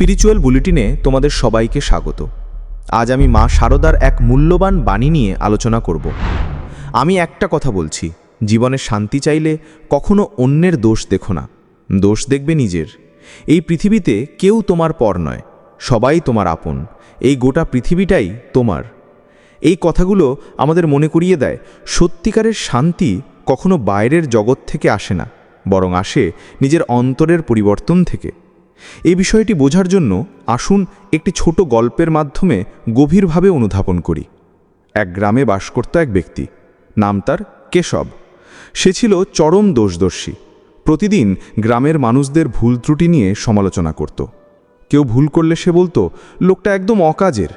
Spiritual বুলেটিনে তোমাদের সবাইকে স্বাগত। আজ আমি মা শারদার এক মূল্যবান বাণী নিয়ে আলোচনা করব। আমি একটা কথা বলছি, জীবনে শান্তি চাইলে কখনো অন্যের দোষ দেখো না। দোষ দেখবে নিজের। এই পৃথিবীতে কেউ তোমার পর নয়, সবাই তোমার আপন। এই গোটা পৃথিবীটাই তোমার। এই কথাগুলো আমাদের মনে করিয়ে দেয়, সত্যিকারের শান্তি কখনো বাইরের জগৎ থেকে আসে না, বরং আসে নিজের অন্তরের পরিবর্তন থেকে। এই বিষয়টি বোঝার জন্য আসুন একটি ছোট গল্পের মাধ্যমে গভীরভাবে অনুধাবন করি। এক গ্রামে বাস করত এক ব্যক্তি, নাম তার কেশব। সে ছিল চরম দোষদর্শী। প্রতিদিন গ্রামের মানুষদের ভুল ত্রুটি নিয়ে সমালোচনা করত। কেউ ভুল করলে সে বলতো, লোকটা একদম অকাজের।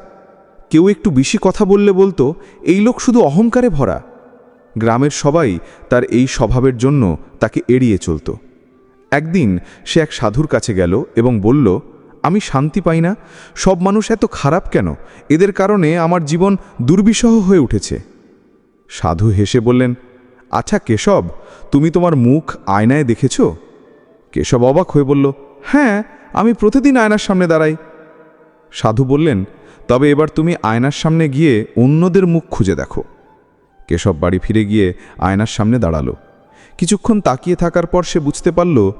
কেউ একটু বেশি কথা বললে বলতো, এই লোক শুধু অহংকারে ভরা। গ্রামের সবাই তার এই স্বভাবের জন্য তাকে এড়িয়ে চলত। একদিন সে এক সাধুর কাছে গেল এবং বলল, আমি শান্তি পাই না। সব মানুষ এত খারাপ কেন? এদের কারণে আমার জীবন দুর্বিষহ হয়ে উঠেছে। সাধু হেসে বললেন আচ্ছা কেশব, তুমি তোমার মুখ আয়নায় দেখেছ? কেশব অবাক হয়ে বলল হ্যাঁ আমি প্রতিদিন আয়নার সামনে দাঁড়াই। সাধু বললেন, তবে এবার তুমি আয়নার সামনে গিয়ে অন্যদের মুখ খুঁজে দেখো। কেশব বাড়ি ফিরে গিয়ে আয়নার সামনে দাঁড়াল। কিছুক্ষণ তাকিয়ে থাকার পর সে বুঝতে পারল,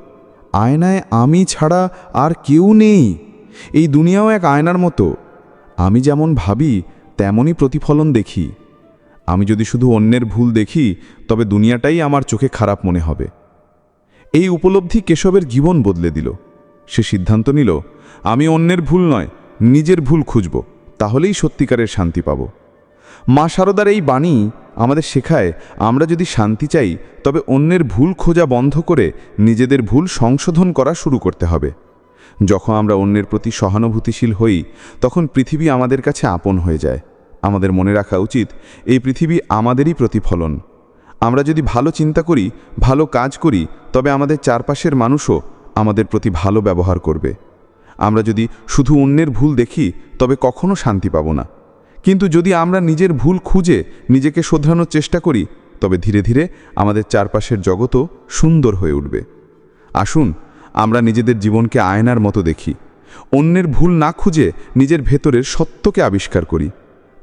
আয়নায় আমি ছাড়া আর কেউ নেই। এই দুনিয়াও এক আয়নার মতো। আমি যেমন ভাবি, তেমনই প্রতিফলন দেখি। আমি যদি শুধু অন্যের ভুল দেখি, তবে দুনিয়াটাই আমার চোখে খারাপ মনে হবে। এই উপলব্ধি কেশবের জীবন বদলে দিল। সে সিদ্ধান্ত নিল, আমি অন্যের ভুল নয়, নিজের ভুল খুঁজব, তাহলেই সত্যিকারের শান্তি পাব। মা শারদার এই বাণী আমাদের শেখায়, আমরা যদি শান্তি চাই, তবে অন্যের ভুল খোঁজা বন্ধ করে নিজেদের ভুল সংশোধন করা শুরু করতে হবে। যখন আমরা অন্যের প্রতি সহানুভূতিশীল হই, তখন পৃথিবী আমাদের কাছে আপন হয়ে যায়। আমাদের মনে রাখা উচিত, এই পৃথিবী আমাদেরই প্রতিফলন। আমরা যদি ভালো চিন্তা করি, ভালো কাজ করি, তবে আমাদের চারপাশের মানুষও আমাদের প্রতি ভালো ব্যবহার করবে। আমরা যদি শুধু অন্যের ভুল দেখি, তবে কখনো শান্তি পাব না। কিন্তু যদি আমরা নিজের ভুল খুঁজে নিজেকে শোধরানোর চেষ্টা করি, তবে ধীরে ধীরে আমাদের চারপাশের জগতও সুন্দর হয়ে উঠবে। আসুন, আমরা নিজেদের জীবনকে আয়নার মতো দেখি। অন্যের ভুল না খুঁজে নিজের ভেতরের সত্যকে আবিষ্কার করি।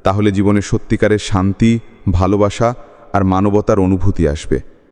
তাহলে জীবনে সত্যিকারের শান্তি, ভালোবাসা আর মানবতার অনুভূতি আসবে।